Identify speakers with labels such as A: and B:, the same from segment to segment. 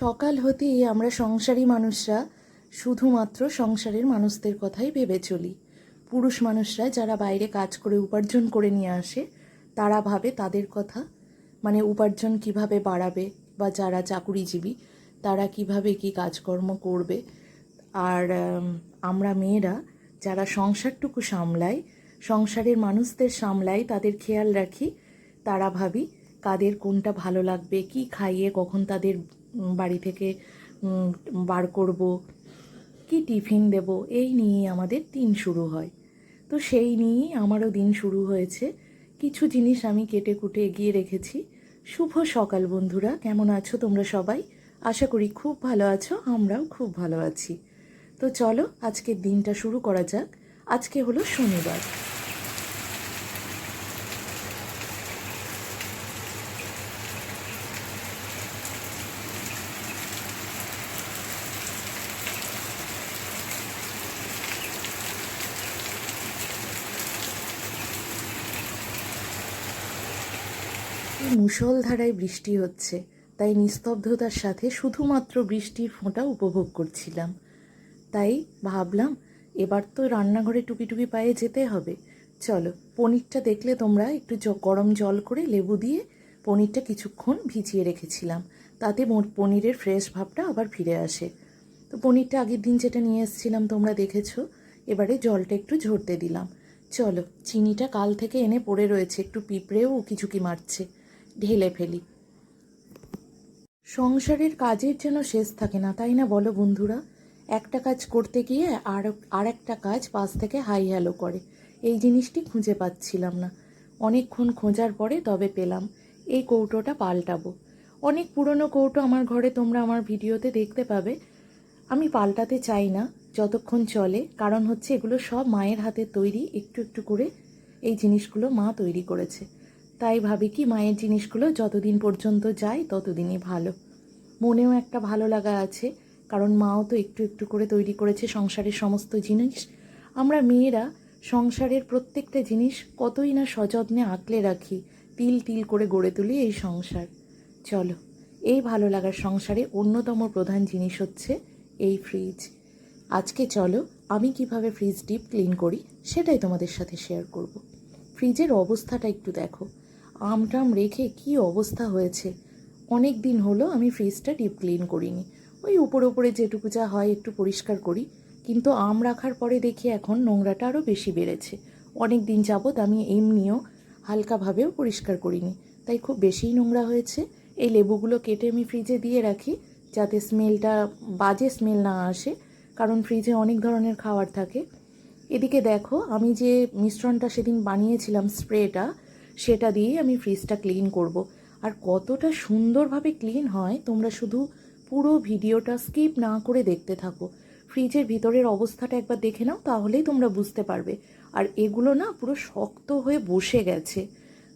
A: সকাল হতেই আমরা সংসারী মানুষরা শুধুমাত্র সংসারের মানুষদের কথাই ভেবে চলি। পুরুষ মানুষরা যারা বাইরে কাজ করে উপার্জন করে নিয়ে আসে, তারা ভাবে তাদের কথা। মানে উপার্জন কীভাবে বাড়াবে বা যারা চাকুরিজীবী, তারা কীভাবে কি কাজকর্ম করবে। আর আমরা মেয়েরা যারা সংসারটুকু সামলাই, সংসারের মানুষদের সামলাই তাদের খেয়াল রাখি, তারা ভাবি কাদের কোনটা ভালো লাগবে, কি খাইয়ে, কখন তাদের বাড়ি থেকে বার করব, কি টিফিন দেব, এই নিয়েই আমাদের দিন শুরু হয়। তো সেই নিয়েই আমারও দিন শুরু হয়েছে। কিছু জিনিস আমি কেটে কুটে এগিয়ে রেখেছি। শুভ সকাল বন্ধুরা, কেমন আছো তোমরা সবাই? আশা করি খুব ভালো আছো, আমরাও খুব ভালো আছি। তো চলো, আজকের দিনটা শুরু করা যাক। আজকে হলো শনিবার। মুষলধারায় বৃষ্টি হচ্ছে, তাই নিস্তব্ধতার সাথে শুধুমাত্র বৃষ্টির ফোঁটা উপভোগ করছিলাম। তাই ভাবলাম, এবার তো রান্নাঘরে টুকি টুকি পায়ে যেতে হবে। চলো, পনিরটা দেখলে তোমরা একটু গরম জল করে লেবু দিয়ে পনিরটা কিছুক্ষণ ভিজিয়ে রেখেছিলাম। তাতে পনিরের ফ্রেশ ভাবটা আবার ফিরে আসে। তো পনিরটা আগের দিন যেটা নিয়ে এসেছিলাম তোমরা দেখেছ, এবারে জলটা একটু ঝরতে দিলাম। চলো, চিনিটা কাল থেকে এনে পড়ে রয়েছে, একটু পিঁপড়েও উকিঝুঁকি মারছে। ঢেলে ফেলি। সংসারের কাজের যেন শেষ থাকে না, তাই না বলো বন্ধুরা? একটা কাজ করতে গিয়ে আর আর একটা কাজ পাশ থেকে হাই হ্যালো করে। এই জিনিসটি খুঁজে পাচ্ছিলাম না। অনেকক্ষণ খোঁজার পরে তবে পেলাম, এই কৌটোটা পাল্টাবো। অনেক পুরনো কৌটো আমার ঘরে তোমরা আমার ভিডিওতে দেখতে পাবে। আমি পাল্টাতে চাই না, যতক্ষণ চলে, কারণ হচ্ছে এগুলো সব মায়ের হাতে তৈরি, একটু একটু করে এই জিনিসগুলো মা তৈরি করেছে। তাই ভাবি কি মায়ের জিনিসগুলো যতদিন পর্যন্ত যায় ততদিনই ভালো। মনেও একটা ভালো লাগা আছে, কারণ মাও তো একটু একটু করে তৈরি করেছে সংসারের সমস্ত জিনিস। আমরা মেয়েরা সংসারের প্রত্যেকটা জিনিস কতই না সযত্নে আঁকলে রাখি, তিল তিল করে গড়ে তুলি এই সংসার। চলো, এই ভালো লাগার সংসারে অন্যতম প্রধান জিনিস হচ্ছে এই ফ্রিজ আজকে চলো, আমি কীভাবে ফ্রিজ ডিপ ক্লিন করি সেটাই তোমাদের সাথে শেয়ার করব। ফ্রিজের অবস্থাটা একটু দেখো। আমটাম রেখে কি অবস্থা হয়েছে? অনেক দিন হলো আমি ফ্রিজটা ডিপ ক্লিন করিনি। ওই উপরে উপরে যেটুকু যা হয় একটু পরিষ্কার করি। কিন্তু আম রাখার পরে দেখি এখন নোংরাটা আরও বেশি বেড়েছে। অনেক দিন যাবৎ আমি এমনিও হালকাভাবেও পরিষ্কার করিনি। তাই খুব বেশিই নোংরা হয়েছে। এই লেবুগুলো কেটে আমি ফ্রিজে দিয়ে রাখি যাতে স্মেলটা, বাজে স্মেল না আসে। কারণ ফ্রিজে অনেক ধরনের খাবার থাকে। এদিকে দেখো, আমি যে মিশ্রণটা সেদিন বানিয়েছিলাম স্প্রেটা সেটা দিয়েই আমি ফ্রিজটা ক্লিন করব। আর কতটা সুন্দরভাবে ক্লিন হয়, তোমরা শুধু পুরো ভিডিওটা স্কিপ না করে দেখতে থাকো। ফ্রিজের ভিতরের অবস্থাটা একবার দেখে নাও, তাহলেই তোমরা বুঝতে পারবে। আর এগুলো না পুরো শক্ত হয়ে বসে গেছে।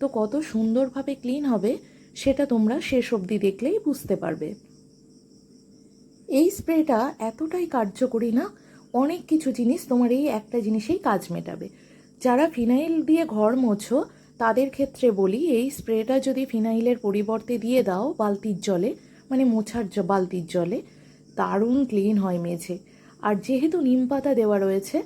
A: তো কত সুন্দরভাবে ক্লিন হবে, সেটা তোমরা শেষ অবধি দেখলেই বুঝতে পারবে। এই স্প্রেটা এতটাই কার্যকরী না, অনেক কিছু জিনিস তোমার এই একটা জিনিসেই কাজ মেটাবে। যারা ফিনাইল দিয়ে ঘর মোছো তাদের ক্ষেত্রে বলি, এই স্প্রেটা যদি ফিনাইলের পরিবর্তে দিয়ে দাও বালতির জলে মানে মোছার বালতির জলে, দারুণ ক্লিন হয় মেঝে। আর যেহেতু নিম পাতা দেওয়া রয়েছে,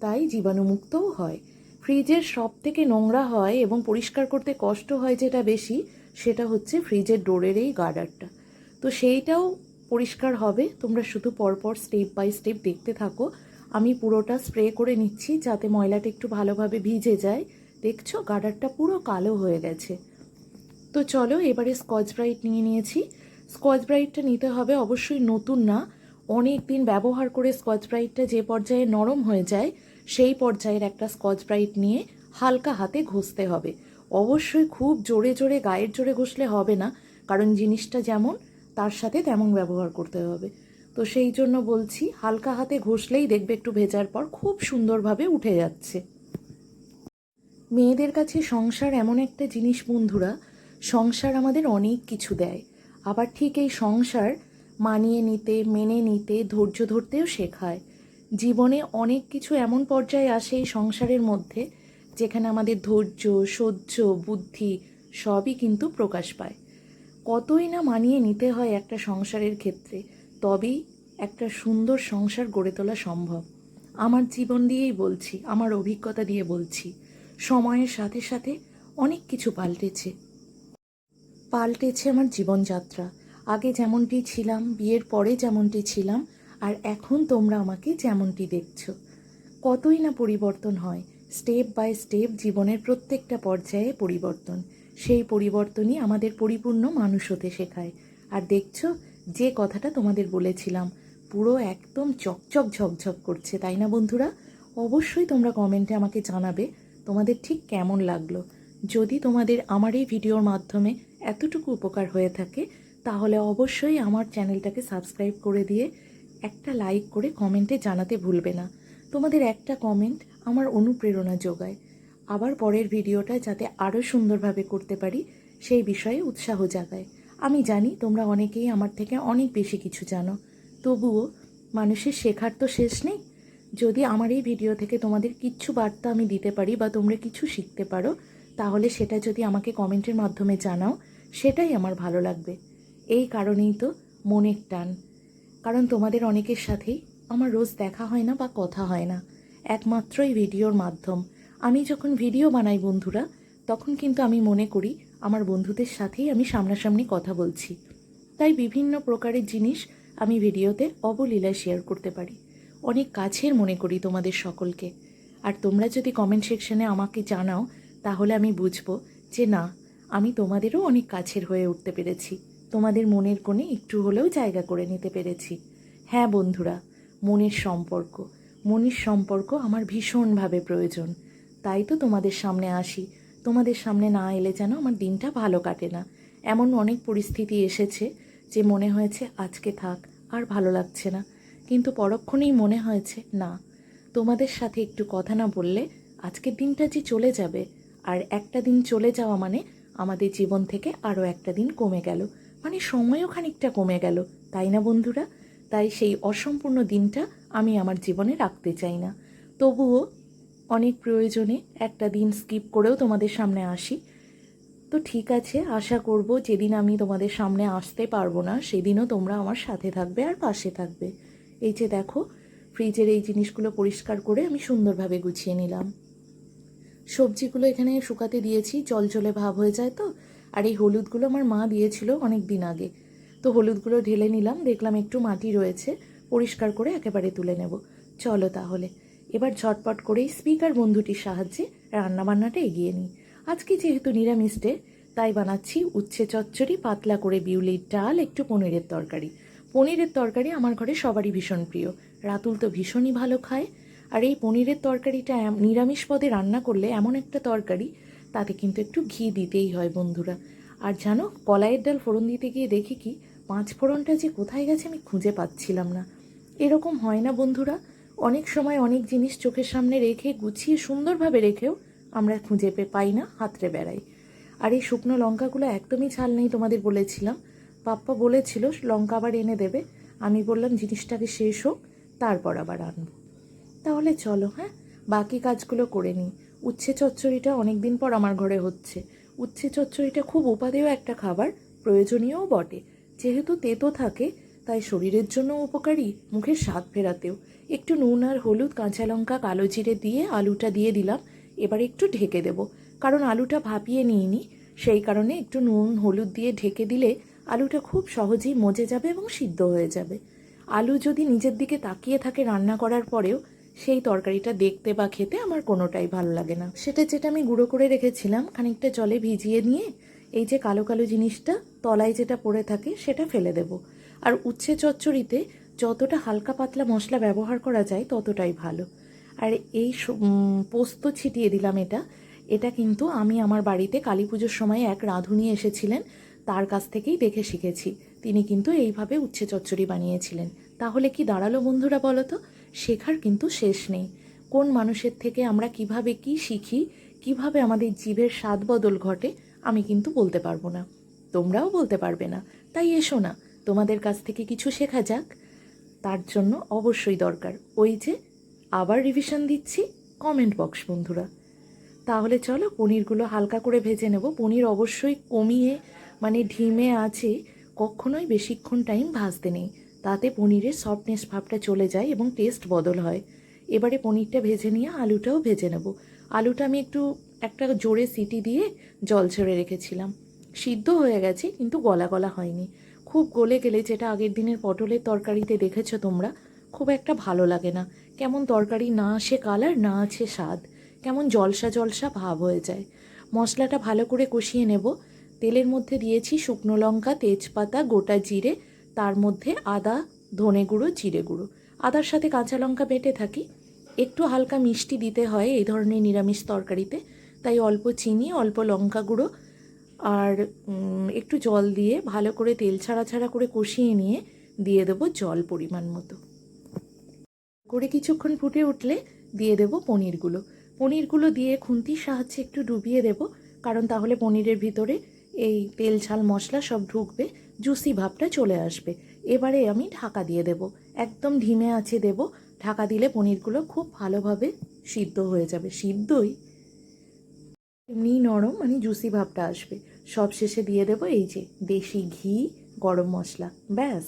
A: তাই জীবাণুমুক্তও হয়। ফ্রিজের সব থেকে নোংরা হয় এবং পরিষ্কার করতে কষ্ট হয় যেটা বেশি, সেটা হচ্ছে ফ্রিজের ডোরের এই গার্ডারটা। তো সেইটাও পরিষ্কার হবে, তোমরা শুধু পরপর স্টেপ বাই স্টেপ দেখতে থাকো। আমি পুরোটা স্প্রে করে নিচ্ছি যাতে ময়লাটা একটু ভালোভাবে ভিজে যায়। দেখছ? গার্ডারটা পুরো কালো হয়ে গেছে। তো চলো, এবারে স্কচ ব্রাইট নিয়ে নিয়েছি। স্কচ ব্রাইটটা নিতে হবে অবশ্যই নতুন না। অনেক দিন ব্যবহার করে স্কচ ব্রাইটটা যে পর্যায়ে নরম হয়ে যায়, সেই পর্যায়ের একটা স্কচ ব্রাইট নিয়ে হালকা হাতে ঘষতে হবে। অবশ্যই খুব জোরে জোরে, গায়ের জোরে ঘষলে হবে না, কারণ জিনিসটা যেমন, তার সাথে তেমন ব্যবহার করতে হবে। তো সেই জন্য বলছি, হালকা হাতে ঘষলেই দেখবে একটু ভেজার পর খুব সুন্দরভাবে উঠে যাচ্ছে। মেয়েদের কাছে সংসার এমন একটা জিনিস, বন্ধুরা, সংসার আমাদের অনেক কিছু দেয়। আবার ঠিক এই সংসার মানিয়ে নিতে, মেনে নিতে, ধৈর্য ধরতেও শেখায়। জীবনে অনেক কিছু এমন পর্যায়ে আসে এই সংসারের মধ্যে, যেখানে আমাদের ধৈর্য, সহ্য, বুদ্ধি সবই কিন্তু প্রকাশ পায়। কতই না মানিয়ে নিতে হয় একটা সংসারের ক্ষেত্রে, তবেই একটা সুন্দর সংসার গড়ে তোলা সম্ভব। আমার জীবন দিয়েই বলছি, আমার অভিজ্ঞতা দিয়ে বলছি। সময়ের সাথে সাথে অনেক কিছু পাল্টেছে। পাল্টেছে আমার জীবনযাত্রা। আগে যেমনটি ছিলাম, বিয়ের পরে যেমনটি ছিলাম, আর এখন তোমরা আমাকে যেমনটি দেখছ। কতই না পরিবর্তন হয়, স্টেপ বাই স্টেপ জীবনের প্রত্যেকটা পর্যায়ে পরিবর্তন। সেই পরিবর্তনই আমাদের পরিপূর্ণ মানুষ হতে শেখায়। আর দেখছ, যে কথাটা তোমাদের বলেছিলাম, পুরো একদম চকচক ঝকঝক করছে, তাই না বন্ধুরা? অবশ্যই তোমরা কমেন্টে আমাকে জানাবে তোমাদের ঠিক কেমন লাগল? যদি তোমাদের আমার এই ভিডিওর মাধ্যমে এতটুকু উপকার হয়ে থাকে, তাহলে অবশ্যই আমার চ্যানেলটাকে সাবস্ক্রাইব করে দিয়ে একটা লাইক করে কমেন্টে জানাতে ভুলবে না। তোমাদের একটা কমেন্ট আমার অনুপ্রেরণা যোগায়। আবার পরের ভিডিওটা যাতে আরও সুন্দরভাবে করতে পারি, সেই বিষয়ে উৎসাহ জাগায়। আমি জানি তোমরা অনেকেই আমার থেকে অনেক বেশি কিছু জানো। তবুও মানুষের শেখার তো শেষ নেই। যদি আমার এই ভিডিও থেকে তোমাদের কিচ্ছু বার্তা আমি দিতে পারি বা তোমরা কিছু শিখতে পারো, তাহলে সেটা যদি আমাকে কমেন্টের মাধ্যমে জানাও, সেটাই আমার ভালো লাগবে। এই কারণেই তো মনের টান। কারণ তোমাদের অনেকের সাথেই আমার রোজ দেখা হয় না বা কথা হয় না। একমাত্র এই ভিডিওর মাধ্যম। আমি যখন ভিডিও বানাই বন্ধুরা, তখন কিন্তু আমি মনে করি আমার বন্ধুদের সাথেই আমি সামনাসামনি কথা বলছি। তাই বিভিন্ন প্রকারের জিনিস আমি ভিডিওতে অবলীলায় শেয়ার করতে পারি। অনেক কাছের মনে করি তোমাদের সকলকে। আর তোমরা যদি কমেন্ট সেকশনে আমাকে জানাও, তাহলে আমি বুঝব যে না, আমি তোমাদেরও অনেক কাছের হয়ে উঠতে পেরেছি। তোমাদের মনের কোণে একটু হলেও জায়গা করে নিতে পেরেছি। হ্যাঁ বন্ধুরা, মনের সম্পর্ক। মনের সম্পর্ক আমার ভীষণভাবে প্রয়োজন। তাই তো তোমাদের সামনে আসি। তোমাদের সামনে না এলে যেন আমার দিনটা ভালো কাটে না। এমন অনেক পরিস্থিতি এসেছে যে মনে হয়েছে আজকে থাক, আর ভালো লাগছে না। কিন্তু পরক্ষণেই মনে হয়েছে, না, তোমাদের সাথে একটু কথা না বললে আজকের দিনটা যে চলে যাবে, আর একটা দিন চলে যাওয়া মানে আমাদের জীবন থেকে আরও একটা দিন কমে গেল। মানে সময়ও খানিকটা কমে গেল, তাই না বন্ধুরা? তাই সেই অসম্পূর্ণ দিনটা আমি আমার জীবনে রাখতে চাই না। তবুও অনেক প্রয়োজনে একটা দিন স্কিপ করেও তোমাদের সামনে আসি। তো ঠিক আছে, আশা করব যেদিন আমি তোমাদের সামনে আসতে পারব না, সেদিনও তোমরা আমার সাথে থাকবে আর পাশে থাকবে। এই যে দেখো ফ্রিজের এই জিনিসগুলো পরিষ্কার করে আমি সুন্দরভাবে গুছিয়ে নিলাম। সবজিগুলো এখানে শুকাতে দিয়েছি জল জলে ভাব হয়ে যায় তো, আর এই হলুদগুলো আমার মা দিয়েছিল অনেক দিন আগে। তো হলুদগুলো ঢেলে নিলাম, দেখলাম একটু মাটি রয়েছে, পরিষ্কার করে একেবারে তুলে নেব। চলো তাহলে, এবার ঝটপট করেই স্পিকার বন্ধুটির সাহায্যে রান্নাবান্নাটা এগিয়ে নিই। আজকে যেহেতু নিরামিষ ডে তাই বানাচ্ছি উচ্ছে চচ্চড়ি, পাতলা করে বিউলির ডাল, একটু পনিরের তরকারি। পনিরের তরকারি আমার ঘরে সবারই ভীষণ প্রিয়। রাতুল তো ভীষণই ভালো খায়। আর এই পনিরের তরকারিটা নিরামিষ পদে রান্না করলে এমন একটা তরকারি, তাতে কিন্তু একটু ঘি দিতেই হয় বন্ধুরা। আর জানো, কলাইয়ের ডাল ফোড়ন দিতে গিয়ে দেখি কি, পাঁচ ফোড়নটা যে কোথায় গেছে আমি খুঁজে পাচ্ছিলাম না। এরকম হয় না বন্ধুরা। অনেক সময় অনেক জিনিস চোখের সামনে রেখে, গুছিয়ে সুন্দরভাবে রেখেও আমরা খুঁজে পে পাই না হাতড়ে বেড়াই আর এই শুকনো লঙ্কাগুলো একদমই ঝাল নেই তোমাদের বলেছিলাম। পাপ্পা বলেছিল, লঙ্কা আবার এনে দেবে। আমি বললাম, জিনিসটাকে শেষ হোক, তারপর আবার আনব। তাহলে চলো হ্যাঁ? বাকি কাজগুলো করে নিই। উচ্ছে চচ্চড়িটা অনেক দিন পর আমার ঘরে হচ্ছে। উচ্ছে চচ্চড়িটা খুব উপাদেয় একটা খাবার, প্রয়োজনীয়ও বটে। যেহেতু তেতো থাকে, তাই শরীরের জন্য উপকারী, মুখের স্বাদ ফেরাতেও। একটু নুন আর হলুদ, কাঁচা লঙ্কা, কালো জিরে দিয়ে আলুটা দিয়ে দিলাম। এবার একটু ঢেকে দেব, কারণ আলুটা ভাপিয়ে নিইনি। সেই কারণে একটু নুন, হলুদ দিয়ে ঢেকে দিলে আলুটা খুব সহজেই মজে যাবে এবং সিদ্ধ হয়ে যাবে। আলু যদি নিজের দিকে তাকিয়ে থাকে রান্না করার পরেও, সেই তরকারিটা দেখতে বা খেতে আমার কোনোটাই ভালো লাগে না। সেটা যেটা আমি গুঁড়ো করে রেখেছিলাম, খানিকটা জলে ভিজিয়ে নিয়ে, এই যে কালো কালো জিনিসটা তলায় যেটা পড়ে থাকে সেটা ফেলে দেব। আর উচ্ছে চচ্চড়িতে যতটা হালকা পাতলা মশলা ব্যবহার করা যায় ততটাই ভালো। আর এই পোস্ত ছিটিয়ে দিলাম এটা। এটা কিন্তু আমি আমার বাড়িতে কালী পুজোর সময় এক রাঁধুনি এসেছিলেন তার কাছ থেকেই দেখে শিখেছি। তিনি কিন্তু এইভাবে উচ্ছে চচ্চড়ি বানিয়েছিলেন। তাহলে কি দাঁড়াল বন্ধুরা বলো তো শেখার কিন্তু শেষ নেই। কোন মানুষের থেকে আমরা কীভাবে কি শিখি, কীভাবে আমাদের জীবের স্বাদ বদল ঘটে, আমি কিন্তু বলতে পারব না। তোমরাও বলতে পারবে না। তাই এসো না, তোমাদের কাছ থেকে কিছু শেখা যাক। তার জন্য অবশ্যই দরকার। ওই যে, আবার রিভিশন দিচ্ছি কমেন্ট বক্স বন্ধুরা। তাহলে চলো পনিরগুলো হালকা করে ভেজে নেব। পনির অবশ্যই কমিয়ে মানে ঢিমে আছে, কখনোই বেশিক্ষণ টাইম ভাজতে নেই। তাতে পনিরের সফটনেস ভাবটা চলে যায় এবং টেস্ট বদল হয়। এবারে পনিরটা ভেজে নিয়ে আলুটাও ভেজে নেব। আলুটা আমি একটু, একটা জোরে সিটি দিয়ে জল ছেড়ে রেখেছিলাম। সিদ্ধ হয়ে গেছে, কিন্তু গলা গলা হয়নি। খুব গলে গেলে যেটা আগের দিনের পটলের তরকারিতে দেখেছ তোমরা, খুব একটা ভালো লাগে না। কেমন তরকারি না আসে কালার না আছে স্বাদ। কেমন জলসা জলসা ভাব হয়ে যায়। মশলাটা ভালো করে কষিয়ে নেব। তেলের মধ্যে দিয়েছি শুকনো লঙ্কা, তেজপাতা, গোটা জিরে, তার মধ্যে আদা, ধনে গুঁড়ো, জিরে গুঁড়ো। আদার সাথে কাঁচা লঙ্কা বেটে থাকি। একটু হালকা মিষ্টি দিতে হয় এই ধরনের নিরামিষ তরকারিতে, তাই অল্প চিনি, অল্প লঙ্কা গুঁড়ো আর একটু জল দিয়ে ভালো করে তেল ছাড়া ছাড়া করে কষিয়ে নিয়ে দিয়ে দেবো জল পরিমাণ মতো। করে কিছুক্ষণ ফুটে উঠলে দিয়ে দেবো পনিরগুলো। পনিরগুলো দিয়ে খুন্তির সাহায্যে একটু ডুবিয়ে দেব, কারণ তাহলে পনিরের ভিতরে এই তেল, ঝাল, মশলা সব ঢুকবে জুসি ভাবটা চলে আসবে। এবারে আমি ঢাকা দিয়ে দেব। একদম ধিমে আছে দেব। ঢাকা দিলে পনিরগুলো খুব ভালোভাবে সিদ্ধ হয়ে যাবে। সিদ্ধই এমনি নরম মানে জুসি ভাবটা আসবে। সব শেষে দিয়ে দেবো এই যে দেশি ঘি, গরম মশলা, ব্যাস,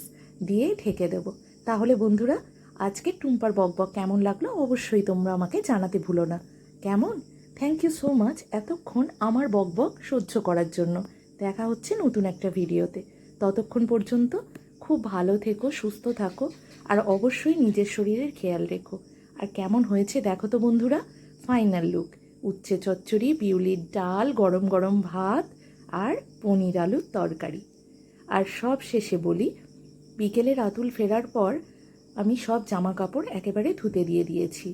A: দিয়ে ঢেকে দেবো। তাহলে বন্ধুরা, আজকে টুম্পার বকবক কেমন লাগল অবশ্যই তোমরা আমাকে জানাতে ভুলো না। কেমন? থ্যাংক ইউ সো মাচ এতক্ষণ আমার বকবক সহ্য করার জন্য। দেখা হচ্ছে নতুন একটা ভিডিওতে। ততক্ষণ পর্যন্ত খুব ভালো থেকো, সুস্থ থাকো, আর অবশ্যই নিজের শরীরের খেয়াল রেখো। আর কেমন হয়েছে দেখো তো বন্ধুরা ফাইনাল লুক উচ্ছে চচ্চড়ি, বিউলির ডাল, গরম গরম ভাত, আর পনির আলুর তরকারি। আর সব শেষে বলি, বিকেলে রাতুল ফেরার পর আমি সব জামা কাপড় একেবারে ধুতে দিয়ে দিয়েছি।